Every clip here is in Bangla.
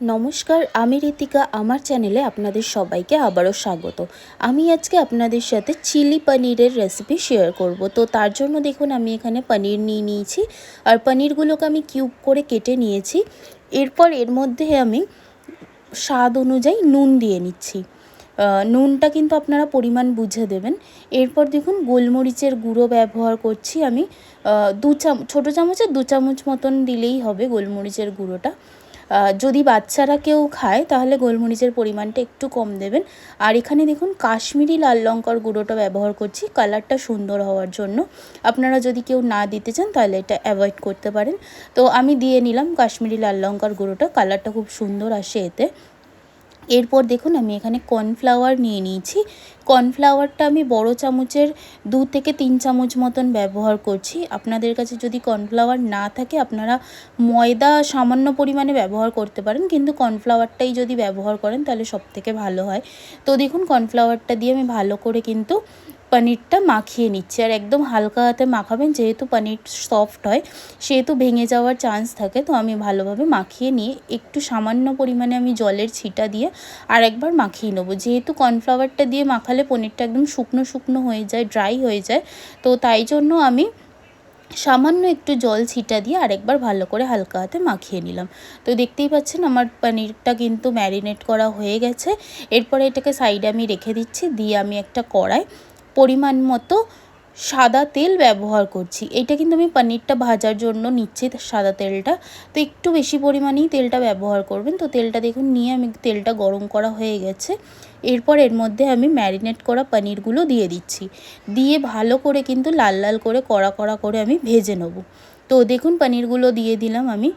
নমস্কার, আমি ঋতিকা আমার চ্যানেলে আপনাদের সবাইকে আবারও স্বাগত। আমি আজকে আপনাদের সাথে চিলি পনিরের রেসিপি শেয়ার করব। তো তার জন্য দেখুন, আমি এখানে পনির নিয়ে নিয়েছি। আর পনিরগুলোকে আমি কিউব করে কেটে নিয়েছি। এরপর এর মধ্যে আমি স্বাদ অনুযায়ী নুন দিয়ে নিচ্ছি। নুনটা কিন্তু আপনারা পরিমাণ বুঝে দেবেন। এরপর দেখুন, গোলমরিচের গুঁড়ো ব্যবহার করছি আমি। দু চাম, ছোটো চামচের দু চামচ মতন দিলেই হবে গোলমরিচের গুঁড়োটা। যদি বাচ্চারা কেউ খায়, তাহলে গোলমরিচের পরিমাণটা একটু কম দেবেন। আর এখানে দেখুন, কাশ্মীরি লাল লঙ্কার গুঁড়োটা ব্যবহার করছি, কালারটা সুন্দর হওয়ার জন্য। আপনারা যদি কেউ না দিতে চান, তাহলে এটা অ্যাভয়েড করতে পারেন। তো আমি দিয়ে নিলাম কাশ্মীরি লাল লঙ্কার গুঁড়োটা, কালারটা খুব সুন্দর আসে এতে। এরপর দেখুন আমি এখানে কর্নফ্লাওয়ার নিয়ে নিয়েছি। কর্নফ্লাওয়ারটা আমি বড় চামচের দু থেকে তিন চামচ মতন ব্যবহার করছি। আপনাদের কাছে যদি কর্নফ্লাওয়ার না থাকে, আপনারা ময়দা সামান্য পরিমাণে ব্যবহার করতে পারেন, কিন্তু কর্নফ্লাওয়ারটাই যদি ব্যবহার করেন, তাহলে সব থেকে ভালো হয়। তো দেখুন কর্নফ্লাওয়ারটা দিয়ে আমি ভালো করে কিন্তু পনিরটা মাখিয়ে নিচ্ছি। আর একদম হালকা হাতে মাখাবেন, যেহেতু পনির সফট হয়, সেহেতু ভেঙে যাওয়ার চান্স থাকে, তো আমি ভালোভাবে মাখিয়ে নিয়ে একটু সামান্য পরিমাণে আমি জলের ছিটা দিয়ে আর একবার মাখিয়ে নেব। যেহেতু কর্নফ্লাওয়ারটা দিয়ে মাখালে পনিরটা একদম শুকনো শুকনো হয়ে যায় ড্রাই হয়ে যায়, তো তাই জন্য আমি সামান্য একটু জল ছিটা দিয়ে আরেকবার ভালো করে হালকা হাতে মাখিয়ে নিলাম। তো দেখতেই পাচ্ছেন আমার পনিরটা কিন্তু ম্যারিনেট করা হয়ে গেছে। এরপরে এটাকে সাইডে আমি রেখে দিচ্ছি, দিয়ে আমি একটা কড়াই পরিমাণ মতো সাদা তেল ব্যবহার করছি। এটা কিন্তু আমি পনিরটা ভাজার জন্য নিচ্ছি সাদা তেলটা। তো একটু বেশি পরিমাণেই তেলটা ব্যবহার করবেন। তো তেলটা দেখুন, নিয়ে আমি তেলটা গরম করা হয়ে গেছে। এরপর এর মধ্যে আমি ম্যারিনেট করা পনিরগুলো দিয়ে দিচ্ছি। দিয়ে ভালো করে কিন্তু লাল লাল করে কড়া কড়া করে আমি ভেজে নেব। তো দেখুন, পনিরগুলো দিয়ে দিলাম আমি।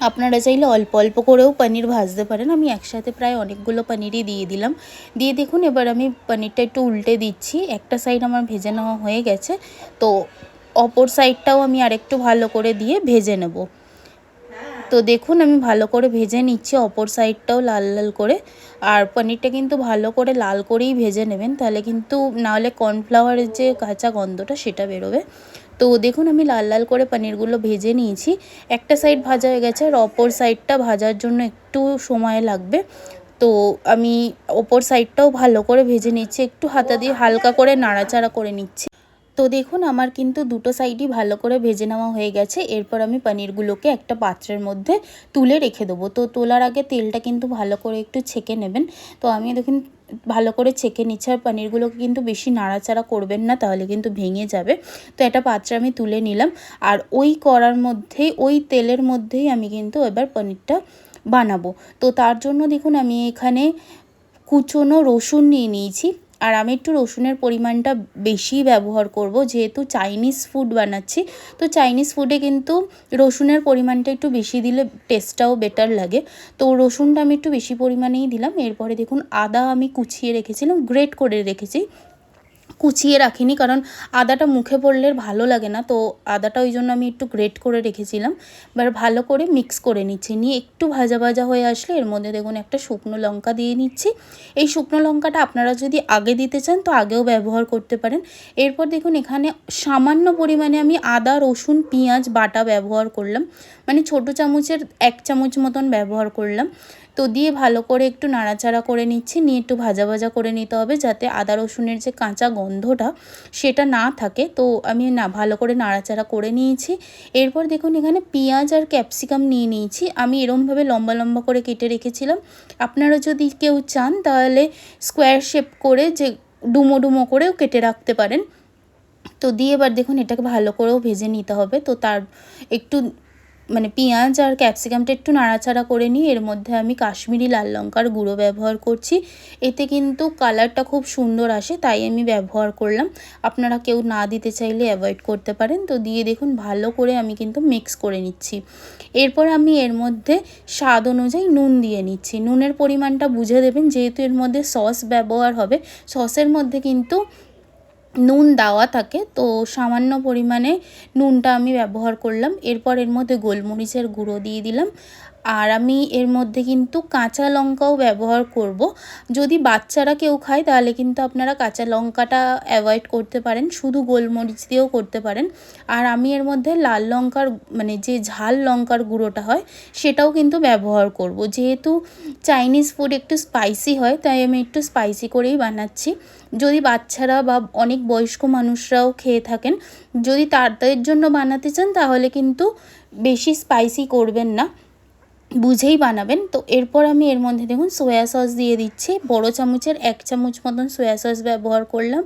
আপনারা চাইলে অল্প অল্প করেও পনির ভাজতে পারেন। আমি একসাথে প্রায় অনেকগুলো পনিরই দিয়ে দিলাম। দিয়ে দেখুন, এবার আমি পনিরটা একটু উল্টে দিচ্ছি। একটা সাইড আমার ভেজে নেওয়া হয়ে গেছে। তো অপর সাইডটাও আমি আরেকটু ভালো করে দিয়ে ভেজে নেব। তো দেখুন, আমি ভালো করে ভেজে নিচ্ছি অপর সাইডটাও লাল লাল করে। আর পনিরটা কিন্তু ভালো করে লাল করেই ভেজে নেবেন। তাহলে কিন্তু নাহলে কর্নফ্লাওয়ারের যে কাঁচা গন্ধটা, সেটা বেরোবে। তো দেখুন, আমি লাল লাল করে পনিরগুলো ভেজে নিয়েছি। একটা সাইড ভাজা হয়ে গেছে আর অপর সাইডটা ভাজার জন্য একটু সময় লাগবে। তো আমি ওপর সাইডটাও ভালো করে ভেজে নিচ্ছি। একটু হাতা দিয়ে হালকা করে নাড়াচাড়া করে নিচ্ছি। তো দেখুন, আমার কিন্তু দুটো সাইডই ভালো করে ভেজে নেওয়া হয়ে গেছে। এরপর আমি পনিরগুলোকে একটা পাত্রের মধ্যে তুলে রেখে দেবো। তো তোলার আগে তেলটা কিন্তু ভালো করে একটু ছেঁকে নেবেন। তো আমি দেখুন ভালো করে ছেঁকে নিচ্ছে আর পনিরগুলোকে কিন্তু বেশি নাড়াচাড়া করবেন না, তাহলে কিন্তু ভেঙে যাবে। তো একটা পাত্রে আমি তুলে নিলাম। আর ওই করার মধ্যেই, ওই তেলের মধ্যেই আমি কিন্তু এবার পনিরটা বানাবো। তো তার জন্য দেখুন আমি এখানে কুচনো রসুন নিয়ে নিয়েছি। আর আমি একটু রসুনের পরিমাণটা বেশি ব্যবহার করব, যেহেতু চাইনিজ ফুড বানাচ্ছি। তো চাইনিজ ফুডে কিন্তু রসুনের পরিমাণটা একটু বেশি দিলে টেস্টটাও বেটার লাগে। তো রসুনটা আমি একটু বেশি পরিমাণেই দিলাম। এরপরে দেখুন আদা আমি কুচিয়ে রেখেছিলাম গ্রেট করে রেখেছি। কুচিয়ে রাখিনি, কারণ আদাটা মুখে পড়লে ভালো লাগে না। তো আদাটা ওই জন্য আমি একটু গ্রেট করে রেখেছিলাম। এবার ভালো করে মিক্স করে নিচ্ছি। নিয়ে একটু ভাজা ভাজা হয়ে আসলে এর মধ্যে দেখুন একটা শুকনো লঙ্কা দিয়ে নিচ্ছি। এই শুকনো লঙ্কাটা আপনারা যদি আগে দিতে চান, তো আগেও ব্যবহার করতে পারেন। এরপর দেখুন এখানে সামান্য পরিমাণে আমি আদা, রসুন, পেঁয়াজ, বাটা ব্যবহার করলাম। মানে ছোটো চামচের এক চামচ মতন ব্যবহার করলাম। তো দিয়ে ভালো করে একটু নাড়াচাড়া করে নিচ্ছি, নিয়ে একটু ভাজা ভাজা করে নিতে হবে যাতে আদা রসুনের যে কাঁচা গন্ধটা সেটা না থাকে। তো আমি না, ভালো করে নাড়াচাড়া করে নিয়েছি। এরপর দেখুন এখানে পেঁয়াজ আর ক্যাপসিকাম নিয়ে নিয়েছি। আমি এরমভাবে লম্বা লম্বা করে কেটে রেখেছিলাম। আপনারা যদি কেউ চান তাহলে স্কোয়ার শেপ করে যে ডুমো ডুমো করেও কেটে রাখতে পারেন। তো দিয়ে এবার দেখুন এটাকে ভালো করেও ভেজে নিতে হবে। তো তার একটু মানে পেঁয়াজ আর ক্যাপসিকামটা একটু নাড়াচাড়া করে নিই এর মধ্যে আমি কাশ্মীরি লাল লঙ্কার গুঁড়ো ব্যবহার করছি। এতে কিন্তু কালারটা খুব সুন্দর আসে, তাই আমি ব্যবহার করলাম। আপনারা কেউ না দিতে চাইলে অ্যাভয়েড করতে পারেন। তো দিয়ে দেখুন, ভালো করে আমি কিন্তু মিক্স করে নিচ্ছি। এরপর আমি এর মধ্যে স্বাদ অনুযায়ী নুন দিয়ে নিচ্ছি। নুনের পরিমাণটা বুঝে দেবেন, যেহেতু এর মধ্যে সস ব্যবহার হবে। সসের মধ্যে কিন্তু নুন দেওয়া থাকে, তো সামান্য পরিমাণে নুনটা আমি ব্যবহার করলাম। এরপর এর মধ্যে গোলমরিচের গুঁড়ো দিয়ে দিলাম। আর আমি এর মধ্যে কিন্তু কাঁচা লঙ্কাও ব্যবহার করব। যদি বাচ্চারা কেউ খায়, তাহলে কিন্তু আপনারা কাঁচা লঙ্কাটা অ্যাভয়েড করতে পারেন। শুধু গোলমরিচ দিয়েও করতে পারেন। আর আমি এর মধ্যে লাল লঙ্কার মানে যে ঝাল লঙ্কার গুঁড়োটা হয়, সেটাও কিন্তু ব্যবহার করব। যেহেতু চাইনিজ ফুড একটু স্পাইসি হয়, তাই আমি একটু স্পাইসি করেই বানাচ্ছি। যদি বাচ্চারা বা অনেক বয়স্ক মানুষরাও খেয়ে থাকেন, যদি তাদের জন্য বানাতে চান, তাহলে কিন্তু বেশি স্পাইসি করবেন না। বুঝেই বানাবেন। তো এরপর আমি এর মধ্যে দেখুন সয়া সস দিয়ে দিচ্ছি। বড় চামচের এক চামচ মতন সয়া সস ব্যবহার করলাম।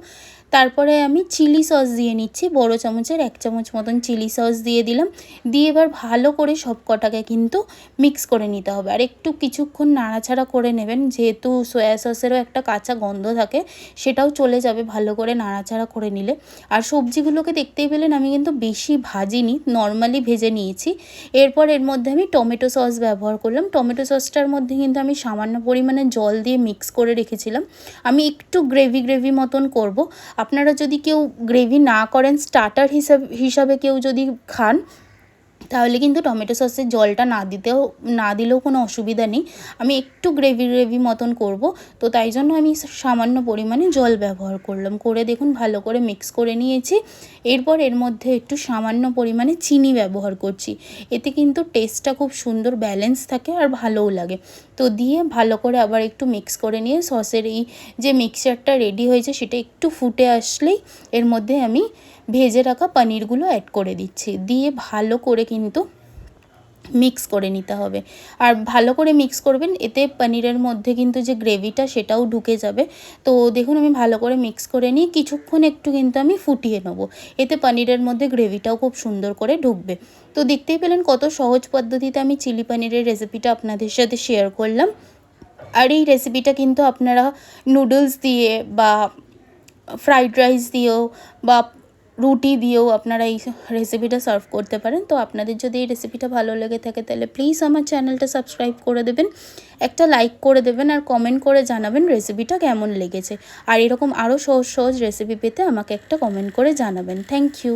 তারপরে আমি চিলি সস দিয়ে নিচ্ছি, বড় চামচের এক চামচ মতন চিলি সস দিয়ে দিলাম। দিয়ে এবার ভালো করে সব কটাকে কিন্তু মিক্স করে নিতে হবে। আর একটু কিছুক্ষণ নাড়াচাড়া করে নেবেন, যেহেতু সয়া সসেরও একটা কাঁচা গন্ধ থাকে, সেটাও চলে যাবে ভালো করে নাড়াচাড়া করে নিলে। আর সবজিগুলোকে দেখতেই পেলেন আমি কিন্তু বেশি ভাজিনি, নর্মালি ভেজে নিয়েছি। এরপর এর মধ্যে আমি টমেটো সস ব্যবহার করলাম। টমেটো সসটার মধ্যে কিন্তু আমি সামান্য পরিমাণে জল দিয়ে মিক্স করে রেখেছিলাম। আমি একটু গ্রেভি গ্রেভি মতন করব আপনারা যদি কেউ গ্রেভি না করেন স্টার্টার হিসাবে হিসাবে কেউ যদি খান, তাহলে কিন্তু টমেটো সসের জলটা না দিতেও, না দিলেও কোনো অসুবিধা নেই। আমি একটু গ্রেভি গ্রেভি মতন করব, তো তাই জন্য আমি সামান্য পরিমাণে জল ব্যবহার করলাম। করে দেখুন, ভালো করে মিক্স করে নিয়েছি। এরপর এর মধ্যে একটু সামান্য পরিমাণে চিনি ব্যবহার করছি। এতে কিন্তু টেস্টটা খুব সুন্দর ব্যালেন্স থাকে আর ভালোও লাগে। তো দিয়ে ভালো করে আবার একটু মিক্স করে নিয়ে সসের এই যে মিক্সচারটা রেডি হয়েছে সেটা একটু ফুটে আসলেই এর মধ্যে আমি ভেজে রাখা পনিরগুলো অ্যাড করে দিচ্ছি। দিয়ে ভালো করে কিন্তু মিক্স করে নিতে হবে। আর ভালো করে মিক্স করবেন, এতে পনিরের মধ্যে কিন্তু যে গ্রেভিটা সেটাও ঢুকে যাবে। তো দেখুন, আমি ভালো করে মিক্স করে নিই কিছুক্ষণ একটু কিন্তু আমি ফুটিয়ে নেব। এতে পনিরের মধ্যে গ্রেভিটাও খুব সুন্দর করে ঢুকবে। তো দেখতেই পেলেন কত সহজ পদ্ধতিতে আমি চিলি পনিরের রেসিপিটা আপনাদের সাথে শেয়ার করলাম। আর এই রেসিপিটা কিন্তু আপনারা নুডলস দিয়ে বা ফ্রাইড রাইস দিয়েও বা রুটি দিয়েও আপনারা এই রেসিপিটা সার্ভ করতে পারেন। তো আপনাদের যদি এই রেসিপিটা ভালো লেগে থাকে, তাহলে প্লিজ আমার চ্যানেলটা সাবস্ক্রাইব করে দেবেন, একটা লাইক করে দেবেন আর কমেন্ট করে জানাবেন রেসিপিটা কেমন লেগেছে। আর এরকম আরও সহজ সহজ রেসিপি পেতে আমাকে একটা কমেন্ট করে জানাবেন। Thank you